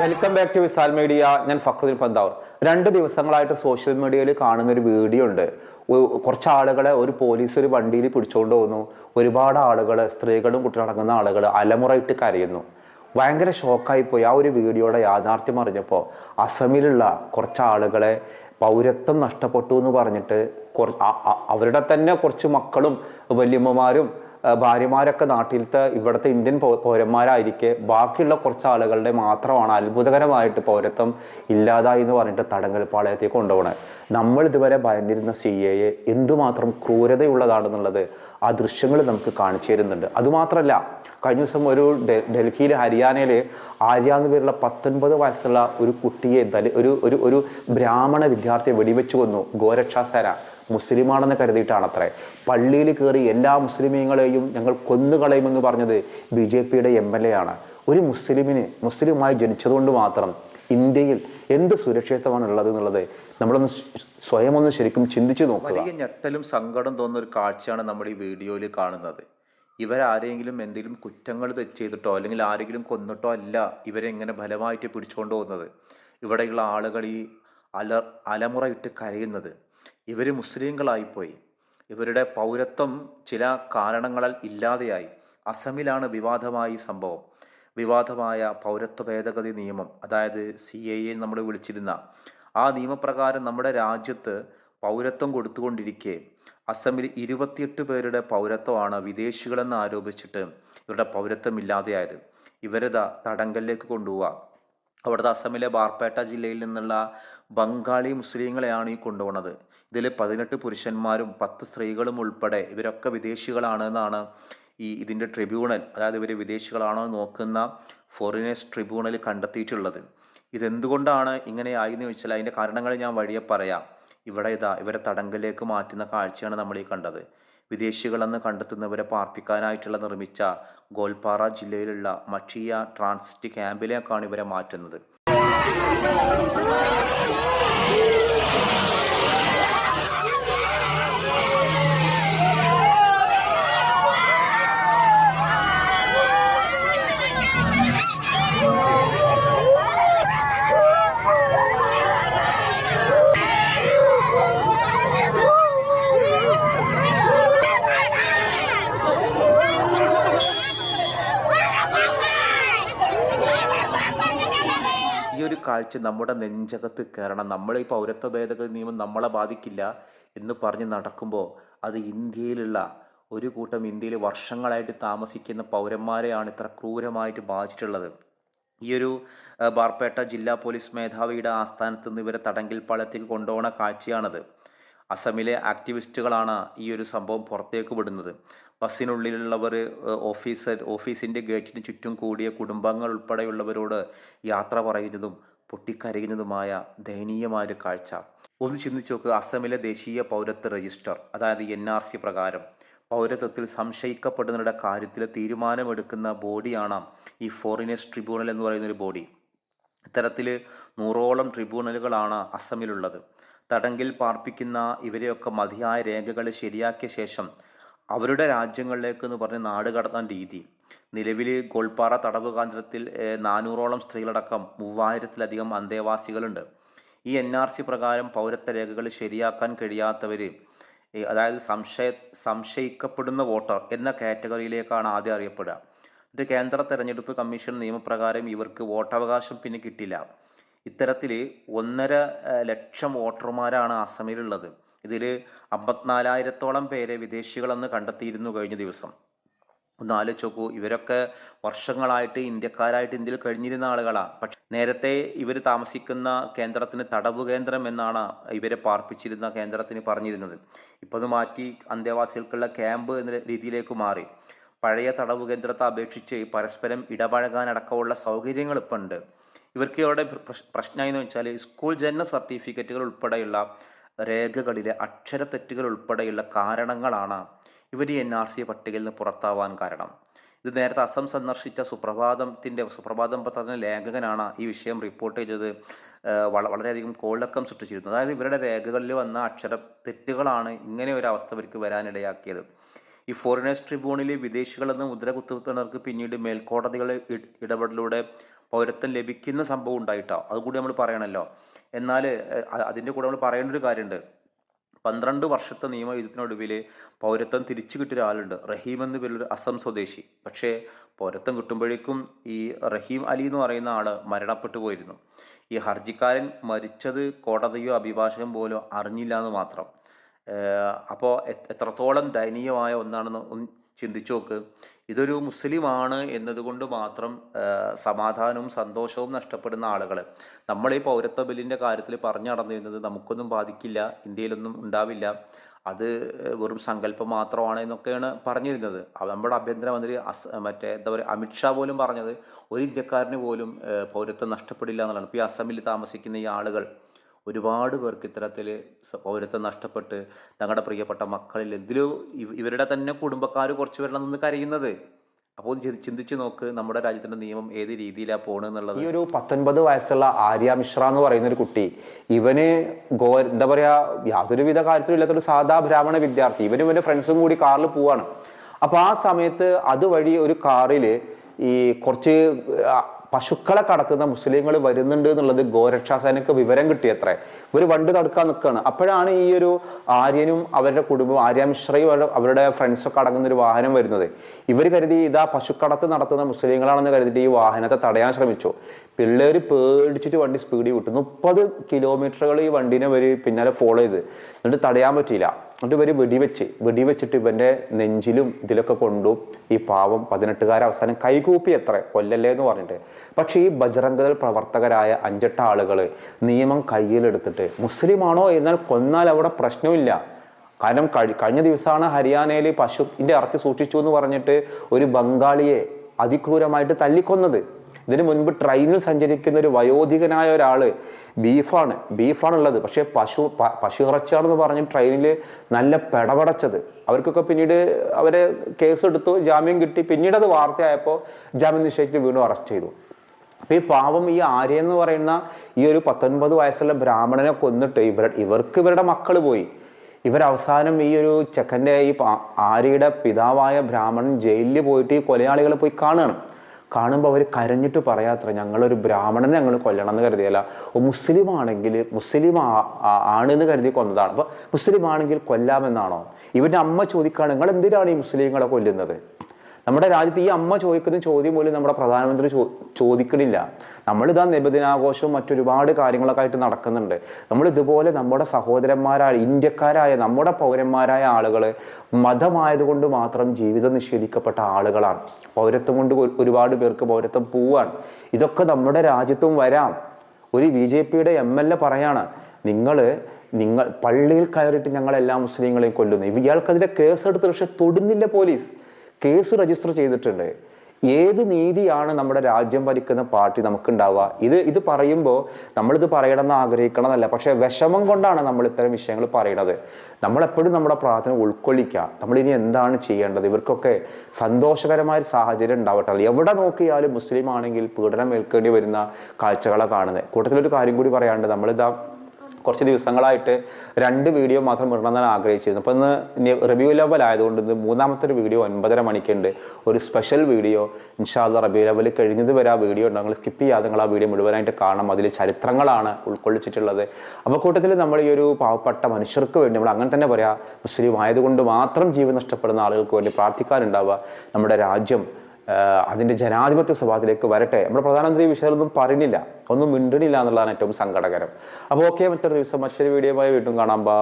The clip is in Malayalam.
Welcome back to Visal media ഞാൻ ഫക്രുദ്ദീൻ പന്താവൂർ. രണ്ട് ദിവസങ്ങളായിട്ട് സോഷ്യൽ മീഡിയയിൽ കാണുന്ന ഒരു വീഡിയോ ഉണ്ട് കുറച്ച് ആളുകളെ ഒരു പോലീസ് ഒരു വണ്ടിയിൽ പിടിച്ചുകൊണ്ട് പോകുന്നു. ഒരുപാട് ആളുകൾ സ്ത്രീകളും കുട്ടികളടങ്ങുന്ന ആളുകൾ അലമുറയിട്ട് കരയുന്നു. ഭയങ്കര ഷോക്കായി പോയി. ആ ഒരു വീഡിയോയുടെ യാഥാർത്ഥ്യം അറിഞ്ഞപ്പോൾ അസമിലുള്ള കുറച്ച് ആളുകളെ പൗരത്വം നഷ്ടപ്പെട്ടു എന്ന് പറഞ്ഞിട്ട് അവരുടെ തന്നെ കുറച്ച് മക്കളും വല്യമ്മമാരും ഭാര്യമാരൊക്കെ നാട്ടിലത്തെ ഇവിടുത്തെ ഇന്ത്യൻ പൗരന്മാരായിരിക്കെ ബാക്കിയുള്ള കുറച്ച് ആളുകളുടെ മാത്രമാണ് അത്ഭുതകരമായിട്ട് പൗരത്വം ഇല്ലാതായി എന്ന് പറഞ്ഞിട്ട് തടങ്കൽ പാളയത്തേക്ക് കൊണ്ടുപോകണത് നമ്മൾ ഇതുവരെ ഭയന്നിരുന്ന സി എ എ എന്തുമാത്രം ക്രൂരതയുള്ളതാണെന്നുള്ളത് ആ ദൃശ്യങ്ങൾ നമുക്ക് കാണിച്ചു തരുന്നുണ്ട്. അതുമാത്രമല്ല കഴിഞ്ഞ ദിവസം ഒരു ഡൽഹിയിലെ ഹരിയാനയിൽ ആര്യ എന്ന് പേരുള്ള പത്തൊൻപത് വയസ്സുള്ള ഒരു കുട്ടിയെ ദലി ഒരു ഒരു ബ്രാഹ്മണ വിദ്യാർത്ഥിയെ വെടിവെച്ച് കൊന്നു. ഗോരക്ഷാ സേന മുസ്ലിമാണെന്ന് കരുതിയിട്ടാണ് അത്രേ പള്ളിയിൽ കയറി എല്ലാ മുസ്ലിമീങ്ങളെയും ഞങ്ങൾ കൊന്നുകളയുമെന്ന് പറഞ്ഞത് ബി ജെ പിയുടെ എം എൽ എ ആണ്. ഒരു മുസ്ലിമിന് മുസ്ലിമായി ജനിച്ചതുകൊണ്ട് മാത്രം ഇന്ത്യയിൽ എന്ത് സുരക്ഷിതമാണ് ഉള്ളത് എന്നുള്ളത് നമ്മളൊന്ന് സ്വയം ഒന്ന് ശരിക്കും ചിന്തിച്ചു നോക്കുക. വലിയ ഞെട്ടലും സങ്കടം തോന്നുന്ന ഒരു കാഴ്ചയാണ് നമ്മൾ ഈ വീഡിയോയിൽ കാണുന്നത്. ഇവരാരെങ്കിലും എന്തെങ്കിലും കുറ്റങ്ങൾ ചെയ്തിട്ടോ അല്ലെങ്കിൽ ആരെങ്കിലും കൊന്നിട്ടോ അല്ല ഇവരെ ഇങ്ങനെ ഫലമായിട്ട് പിടിച്ചുകൊണ്ട് പോകുന്നത്. ഇവിടെയുള്ള ആളുകൾ ഈ അല അലമുറ ഇട്ട് കരയുന്നത്. ഇവർ മുസ്ലിങ്ങളായിപ്പോയി. ഇവരുടെ പൗരത്വം ചില കാരണങ്ങളാൽ ഇല്ലാതെയായി. അസമിലാണ് വിവാദമായ സംഭവം. വിവാദമായ പൗരത്വ ഭേദഗതി നിയമം അതായത് സി എ എ നമ്മൾ വിളിച്ചിരുന്ന ആ നിയമപ്രകാരം നമ്മുടെ രാജ്യത്ത് പൗരത്വം കൊടുത്തുകൊണ്ടിരിക്കെ അസമിൽ ഇരുപത്തിയെട്ട് പേരുടെ പൗരത്വമാണ് വിദേശികളെന്ന് ആരോപിച്ചിട്ട് ഇവരുടെ പൗരത്വം ഇല്ലാതെയായത്. ഇവരത് തടങ്കലിലേക്ക് കൊണ്ടുപോവുക. അവിടുത്തെ അസമിലെ ബാർപേട്ട ജില്ലയിൽ നിന്നുള്ള ബംഗാളി മുസ്ലിങ്ങളെയാണ് ഈ കൊണ്ടുപോകുന്നത് ഇതിൽ പതിനെട്ട് പുരുഷന്മാരും പത്ത് സ്ത്രീകളും ഉൾപ്പെടെ ഇവരൊക്കെ വിദേശികളാണെന്നാണ് ഈ ഇതിന്റെ ട്രിബ്യൂണൽ. അതായത് ഇവർ വിദേശികളാണോ എന്ന് നോക്കുന്ന ഫോറിനേഴ്സ് ട്രിബ്യൂണൽ കണ്ടെത്തിയിട്ടുള്ളത്. ഇതെന്തുകൊണ്ടാണ് ഇങ്ങനെ ആയെന്ന് ചോദിച്ചാൽ അതിന്റെ കാരണങ്ങൾ ഞാൻ വഴിയെ പറയാം. ഇവിടെ ഇതാ ഇവരെ തടങ്കലിലേക്ക് മാറ്റുന്ന കാഴ്ചയാണ് നമ്മൾ ഈ കണ്ടത്. വിദേശികളെന്ന് കണ്ടെത്തുന്നവരെ പാർപ്പിക്കാനായിട്ടുള്ള നിർമ്മിച്ച ഗോൽപാറ ജില്ലയിലുള്ള മഷിയ ട്രാൻസിറ്റ് ക്യാമ്പിലേക്കാണ് ഇവരെ മാറ്റുന്നത്. ഈ ഒരു കാഴ്ച നമ്മുടെ നെഞ്ചകത്ത് കയറണം. നമ്മളെ ഈ പൗരത്വ ഭേദഗതി നിയമം നമ്മളെ ബാധിക്കില്ല എന്ന് പറഞ്ഞ് നടക്കുമ്പോൾ അത് ഇന്ത്യയിലുള്ള ഒരു കൂട്ടം ഇന്ത്യയിൽ വർഷങ്ങളായിട്ട് താമസിക്കുന്ന പൗരന്മാരെയാണ് ഇത്ര ക്രൂരമായിട്ട് ബാധിച്ചിട്ടുള്ളത്. ഈ ഒരു ബാർപേട്ട ജില്ലാ പോലീസ് മേധാവിയുടെ ആസ്ഥാനത്ത് നിന്ന് ഇവരെ തടങ്കിൽ പാളയത്തേക്ക് കൊണ്ടുപോകുന്ന കാഴ്ചയാണത്. അസമിലെ ആക്ടിവിസ്റ്റുകളാണ് ഈ ഒരു സംഭവം പുറത്തേക്ക് വിടുന്നത്. ബസ്സിനുള്ളിലുള്ളവർ ഓഫീസർ ഓഫീസിന്റെ ഗേറ്റിന് ചുറ്റും കൂടിയ കുടുംബങ്ങൾ ഉൾപ്പെടെയുള്ളവരോട് യാത്ര പറയുന്നതും പൊട്ടിക്കരയുന്നതുമായ ദയനീയമായൊരു കാഴ്ച. ഒന്ന് ചിന്തിച്ചു നോക്കുക അസമിലെ ദേശീയ പൗരത്വ രജിസ്റ്റർ അതായത് എൻ ആർ സി പ്രകാരം പൗരത്വത്തിൽ സംശയിക്കപ്പെടുന്നവരുടെ കാര്യത്തിൽ തീരുമാനമെടുക്കുന്ന ബോഡിയാണ് ഈ ഫോറിനേഴ്സ് ട്രിബ്യൂണൽ എന്ന് പറയുന്ന ഒരു ബോഡി. ഇത്തരത്തിൽ നൂറോളം ട്രിബ്യൂണലുകളാണ് അസമിലുള്ളത്. തടങ്കിൽ പാർപ്പിക്കുന്ന ഇവരെയൊക്കെ മതിയായ രേഖകൾ ശരിയാക്കിയ ശേഷം അവരുടെ രാജ്യങ്ങളിലേക്ക് എന്ന് പറഞ്ഞ് നാട് കടത്താൻ രീതി. നിലവിൽ ഗോൾപ്പാറ തടവ് കേന്ദ്രത്തിൽ നാനൂറോളം സ്ത്രീകളടക്കം മൂവായിരത്തിലധികം അന്തേവാസികളുണ്ട്. ഈ എൻ ആർ സി പ്രകാരം പൗരത്വ രേഖകൾ ശരിയാക്കാൻ കഴിയാത്തവർ അതായത് സംശയ സംശയിക്കപ്പെടുന്ന വോട്ടർ എന്ന കാറ്റഗറിയിലേക്കാണ് ആദ്യം അറിയപ്പെടുക. ഇത് കേന്ദ്ര തെരഞ്ഞെടുപ്പ് കമ്മീഷൻ നിയമപ്രകാരം ഇവർക്ക് വോട്ടവകാശം പിന്നെ കിട്ടില്ല. ഇത്തരത്തിൽ ഒന്നര ലക്ഷം വോട്ടർമാരാണ് അസമിലുള്ളത്. ഇതിൽ അമ്പത്തിനാലായിരത്തോളം പേരെ വിദേശികളെന്ന് കണ്ടെത്തിയിരുന്നു കഴിഞ്ഞ ദിവസം. ഒന്ന് ആലോചിച്ച് നോക്കൂ ഇവരൊക്കെ വർഷങ്ങളായിട്ട് ഇന്ത്യക്കാരായിട്ട് ഇന്ത്യയിൽ കഴിഞ്ഞിരുന്ന ആളുകളാണ് പക്ഷെ നേരത്തെ ഇവർ താമസിക്കുന്ന കേന്ദ്രത്തിന് തടവ് കേന്ദ്രം എന്നാണ് ഇവരെ പാർപ്പിച്ചിരുന്ന കേന്ദ്രത്തിന് പറഞ്ഞിരുന്നത്. ഇപ്പോൾ അത് മാറ്റി അന്തേവാസികൾക്കുള്ള ക്യാമ്പ് എന്ന രീതിയിലേക്ക് മാറി. പഴയ തടവ് കേന്ദ്രത്തെ അപേക്ഷിച്ച് പരസ്പരം ഇടപഴകാനടക്കമുള്ള സൗകര്യങ്ങൾ ഇപ്പം ഉണ്ട് ഇവർക്ക് ഇവിടെ പ്രശ്നം എന്ന് വെച്ചാൽ സ്കൂൾ ജനന സർട്ടിഫിക്കറ്റുകൾ ഉൾപ്പെടെയുള്ള രേഖകളിലെ അക്ഷരത്തെറ്റുകൾ ഉൾപ്പെടെയുള്ള കാരണങ്ങളാണ് ഇവർ ഈ എൻ ആർ സി പട്ടികയിൽ നിന്ന് പുറത്താവാൻ കാരണം. ഇത് നേരത്തെ അസം സന്ദർശിച്ച സുപ്രഭാതത്തിന്റെ സുപ്രഭാതം പത്രത്തിന്റെ ലേഖകനാണ് ഈ വിഷയം റിപ്പോർട്ട് ചെയ്തത് വളരെയധികം കോളക്കം സൃഷ്ടിച്ചിരുന്നു അതായത് ഇവരുടെ രേഖകളിൽ വന്ന അക്ഷര തെറ്റുകളാണ് ഇങ്ങനെ ഒരു അവസ്ഥ ഇവർക്ക് വരാനിടയാക്കിയത്. ഈ ഫോറിനേഴ്സ് ട്രിബ്യൂണലിൽ വിദേശികളെന്ന് മുദ്ര കുത്തുന്നവർക്ക് പിന്നീട് മേൽക്കോടതികളെ ഇടപെടലിലൂടെ പൗരത്വം ലഭിക്കുന്ന സംഭവം ഉണ്ടായിട്ടോ? അതുകൂടി നമ്മൾ പറയണല്ലോ. എന്നാൽ അതിന്റെ കൂടെ നമ്മൾ പറയേണ്ട ഒരു കാര്യമുണ്ട്. പന്ത്രണ്ട് വർഷത്തെ നിയമയുദ്ധത്തിനൊടുവിൽ പൗരത്വം തിരിച്ചു കിട്ടിയ ഒരാളുണ്ട് റഹീം എന്ന് പേരുള്ള അസം സ്വദേശി. പക്ഷേ പൗരത്വം കിട്ടുമ്പോഴേക്കും ഈ റഹീം അലി എന്ന് പറയുന്ന ആൾ മരണപ്പെട്ടു പോയിരുന്നു. ഈ ഹർജിക്കാരൻ മരിച്ചത് കോടതിയോ അഭിഭാഷകൻ പോലും അറിഞ്ഞില്ല എന്ന് മാത്രം. അപ്പോൾ എത്രത്തോളം ദയനീയമായ ഒന്നാണെന്ന് ഒന്ന് ചിന്തിച്ചു നോക്ക് ഇതൊരു മുസ്ലിമാണ് എന്നതുകൊണ്ട് മാത്രം സമാധാനവും സന്തോഷവും നഷ്ടപ്പെടുന്ന ആളുകൾ നമ്മൾ ഈ പൗരത്വ ബില്ലിന്റെ കാര്യത്തിൽ പറഞ്ഞു നടന്നിരുന്നത് നമുക്കൊന്നും ബാധിക്കില്ല ഇന്ത്യയിലൊന്നും ഉണ്ടാവില്ല. അത് വെറും സങ്കല്പം മാത്രമാണ് എന്നൊക്കെയാണ് പറഞ്ഞിരുന്നത്. നമ്മുടെ ആഭ്യന്തരമന്ത്രി അസ് മറ്റേ എന്താ പറയുക അമിത്ഷാ പോലും പറഞ്ഞത് ഒരു ഇന്ത്യക്കാരന് പോലും പൗരത്വം നഷ്ടപ്പെടില്ല എന്നുള്ളതാണ്. ഇപ്പോൾ ഈ അസമിൽ താമസിക്കുന്ന ഈ ആളുകൾ ഒരുപാട് പേർക്ക് ഇത്തരത്തിൽ പൗരത്വം നഷ്ടപ്പെട്ട് തങ്ങളുടെ പ്രിയപ്പെട്ട മക്കളിൽ എന്തിലോ ഇവ- ഇവരുടെ തന്നെ കുടുംബക്കാർ കുറച്ച് പേരാണ് നിന്ന് കരയുന്നത്. അപ്പോൾ ചിന്തിച്ച് നോക്ക് നമ്മുടെ രാജ്യത്തിന്റെ നിയമം ഏത് രീതിയിലാണ് പോണെന്നുള്ളത് ഈ ഒരു പത്തൊൻപത് വയസ്സുള്ള ആര്യ മിശ്ര എന്ന് പറയുന്ന ഒരു കുട്ടി ഇവന് ഗോ എന്താ പറയാ യാതൊരുവിധ കാര്യത്തിലും ഇല്ലാത്തൊരു സാധാ ബ്രാഹ്മണ വിദ്യാർത്ഥി. ഇവനും ഇവന്റെ ഫ്രണ്ട്സും കൂടി കാറിൽ പോവാണ്. അപ്പൊ ആ സമയത്ത് അതുവഴി ഒരു കാറിൽ ഈ കുറച്ച് പശുക്കളെ കടത്തുന്ന മുസ്ലിങ്ങൾ വരുന്നുണ്ട് എന്നുള്ളത് ഗോരക്ഷാ സേനക്ക് വിവരം കിട്ടിയത്രേ. ഇവർ വണ്ട് തടുക്കാൻ നിൽക്കുകയാണ് അപ്പോഴാണ് ഈ ഒരു ആര്യനും അവരുടെ കുടുംബം ആര്യ മിശ്രയും അവരുടെ അവരുടെ ഫ്രണ്ട്സൊക്കെ അടങ്ങുന്ന ഒരു വാഹനം വരുന്നത്. ഇവർ കരുതി ഇതാ പശുക്കടത്ത് നടത്തുന്ന മുസ്ലിങ്ങളാണെന്ന് കരുതിയിട്ട് ഈ വാഹനത്തെ തടയാൻ ശ്രമിച്ചു. പിള്ളേർ പേടിച്ചിട്ട് വണ്ടി സ്പീഡ് വിട്ടു. മുപ്പത് കിലോമീറ്ററുകൾ ഈ വണ്ടീനെ വരെ പിന്നാലെ ഫോളോ ചെയ്ത്. എന്നിട്ട് തടയാൻ പറ്റിയില്ല. എന്നിട്ട് ഇവർ വെടിവെച്ച് വെടിവെച്ചിട്ട് ഇവന്റെ നെഞ്ചിലും ഇതിലൊക്കെ കൊണ്ടു ഈ പാവം പതിനെട്ടുകാരെ അവസാനം കൈകൂപ്പി എത്ര കൊല്ലല്ലേ എന്ന് പറഞ്ഞിട്ട്. പക്ഷേ ഈ ബജറംഗദൾ പ്രവർത്തകരായ അഞ്ചെട്ട് ആളുകൾ നിയമം കയ്യിലെടുത്തിട്ട് മുസ്ലിമാണോ എന്നാൽ കൊന്നാൽ അവിടെ പ്രശ്നമില്ല. കാരണം കഴി കഴിഞ്ഞ ദിവസമാണ് ഹരിയാനയിൽ പശുവിന്റെ ഇറച്ചി സൂക്ഷിച്ചു എന്ന് പറഞ്ഞിട്ട് ഒരു ബംഗാളിയെ അതിക്രൂരമായിട്ട് തല്ലിക്കൊന്നത്. ഇതിനു മുൻപ് ട്രെയിനിൽ സഞ്ചരിക്കുന്ന ഒരു വയോധികനായ ഒരാൾ ബീഫാണ്. ബീഫാണുള്ളത്. പക്ഷേ പശു പശു ഇറച്ചാണെന്ന് പറഞ്ഞ് ട്രെയിനിൽ നല്ല പെടപടച്ചത്. അവർക്കൊക്കെ പിന്നീട് അവരെ കേസ് എടുത്തു ജാമ്യം കിട്ടി. പിന്നീട് അത് വാർത്തയായപ്പോൾ ജാമ്യം നിശ്ചയിച്ചിട്ട് വീണ്ടും അറസ്റ്റ് ചെയ്തു. അപ്പം ഈ പാവം ഈ ആര്യ എന്ന് പറയുന്ന ഈ ഒരു പത്തൊൻപത് വയസ്സുള്ള ബ്രാഹ്മണനെ കൊന്നിട്ട് ഇവർ ഇവർക്ക് ഇവരുടെ മക്കൾ പോയി. ഇവരവസാനം ഈ ഒരു ചെക്കന്റെ ഈ ആര്യയുടെ പിതാവായ ബ്രാഹ്മണൻ ജയിലിൽ പോയിട്ട് ഈ കൊലയാളികളെ പോയി കാണുകയാണ്. കാണുമ്പോൾ അവർ കരഞ്ഞിട്ട് പറയാത്ര ഞങ്ങളൊരു ബ്രാഹ്മണനെ ഞങ്ങൾ കൊല്ലണം എന്ന് കരുതിയല്ല. മുസ്ലിം ആണെങ്കിൽ മുസ്ലിം ആണെന്ന് കരുതി കൊന്നതാണ്. അപ്പോൾ മുസ്ലിം ആണെങ്കിൽ കൊല്ലാമെന്നാണോ? ഇവന്റെ അമ്മ ചോദിക്കുകയാണ് നിങ്ങൾ എന്തിനാണ് ഈ മുസ്ലിങ്ങളെ കൊല്ലുന്നത്? നമ്മുടെ രാജ്യത്ത് ഈ അമ്മ ചോദിക്കുന്ന ചോദ്യം പോലും നമ്മുടെ പ്രധാനമന്ത്രി ചോ ചോദിക്കണില്ല. നമ്മളിതാ നിബദിനാഘോഷവും മറ്റൊരുപാട് കാര്യങ്ങളൊക്കെ ആയിട്ട് നടക്കുന്നുണ്ട്. നമ്മൾ ഇതുപോലെ നമ്മുടെ സഹോദരന്മാരായ ഇന്ത്യക്കാരായ നമ്മുടെ പൗരന്മാരായ ആളുകൾ മതമായതുകൊണ്ട് മാത്രം ജീവിതം നിഷേധിക്കപ്പെട്ട ആളുകളാണ്. പൗരത്വം കൊണ്ട് ഒരു- ഒരുപാട് പേർക്ക് പൗരത്വം പോവാണ്. ഇതൊക്കെ നമ്മുടെ രാജ്യത്തും വരാം. ഒരു ബി ജെ പിയുടെ എം എൽ എ പറയാണ് നിങ്ങൾ നിങ്ങൾ പള്ളിയിൽ കയറിയിട്ട് ഞങ്ങൾ എല്ലാ മുസ്ലിങ്ങളെയും കൊല്ലുന്നു. ഇയാൾക്കെതിരെ കേസെടുത്ത് പക്ഷെ തൊടുന്നില്ല പോലീസ്. കേസ് രജിസ്റ്റർ ചെയ്തിട്ടുണ്ട്. ഏത് നീതിയാണ് നമ്മുടെ രാജ്യം ഭരിക്കുന്ന പാർട്ടി നമുക്കുണ്ടാവുക? ഇത് ഇത് പറയുമ്പോൾ നമ്മളിത് പറയണമെന്ന് ആഗ്രഹിക്കണമെന്നല്ല പക്ഷേ വിഷമം കൊണ്ടാണ് നമ്മൾ ഇത്തരം വിഷയങ്ങൾ പറയണത്. നമ്മളെപ്പോഴും നമ്മുടെ പ്രാർത്ഥന ഉൾക്കൊള്ളിക്കുക. നമ്മൾ ഇനി എന്താണ് ചെയ്യേണ്ടത്? ഇവർക്കൊക്കെ സന്തോഷകരമായ സാഹചര്യം ഉണ്ടാവട്ടെ. എവിടെ നോക്കിയാലും മുസ്ലിം ആണെങ്കിൽ പീഡനം ഏൽക്കേണ്ടി വരുന്ന കാഴ്ചകളാണ് കാണുന്നത്. കൂട്ടത്തിലൊരു കാര്യം കൂടി പറയാണ്ട് നമ്മളിതാ കുറച്ച് ദിവസങ്ങളായിട്ട് രണ്ട് വീഡിയോ മാത്രം ഇടണമെന്നാണ് ആഗ്രഹിച്ചിരുന്നത്. അപ്പോൾ ഇന്ന് റിവ്യൂ ലെവൽ ആയതുകൊണ്ട് ഇന്ന് മൂന്നാമത്തെ ഒരു വീഡിയോ ഒൻപതര മണിക്കുണ്ട്. ഒരു സ്പെഷ്യൽ വീഡിയോ. ഇൻഷാല്ല റിവ്യൂ ലെവൽ കഴിഞ്ഞത് വരെ ആ വീഡിയോ ഉണ്ട്. നിങ്ങൾ സ്കിപ്പ് ചെയ്യാതെ നിങ്ങൾ ആ വീഡിയോ മുഴുവനായിട്ട് കാണണം. അതിൽ ചരിത്രങ്ങളാണ് ഉൾക്കൊള്ളിച്ചിട്ടുള്ളത്. അപ്പോൾ കൂട്ടത്തിൽ നമ്മൾ ഈ ഒരു പാവപ്പെട്ട മനുഷ്യർക്ക് വേണ്ടി നമ്മൾ അങ്ങനെ തന്നെ പറയാം മുസ്ലിം ആയതുകൊണ്ട് മാത്രം ജീവൻ നഷ്ടപ്പെടുന്ന ആളുകൾക്ക് വേണ്ടി പ്രാർത്ഥിക്കാനുണ്ടാവുക. നമ്മുടെ രാജ്യം ആഹ് അതിന്റെ ജനാധിപത്യ സ്വഭാവത്തിലേക്ക് വരട്ടെ. നമ്മുടെ പ്രധാനമന്ത്രി ഈ പറഞ്ഞില്ല ഒന്നും മിണ്ടണില്ല എന്നുള്ളതാണ് ഏറ്റവും സങ്കടകരം. അപ്പോൾ ഓക്കെ മറ്റൊരു ദിവസം മറ്റൊരു വീഡിയോ വീഡിയോയുമായി വീണ്ടും കാണാം. ബൈ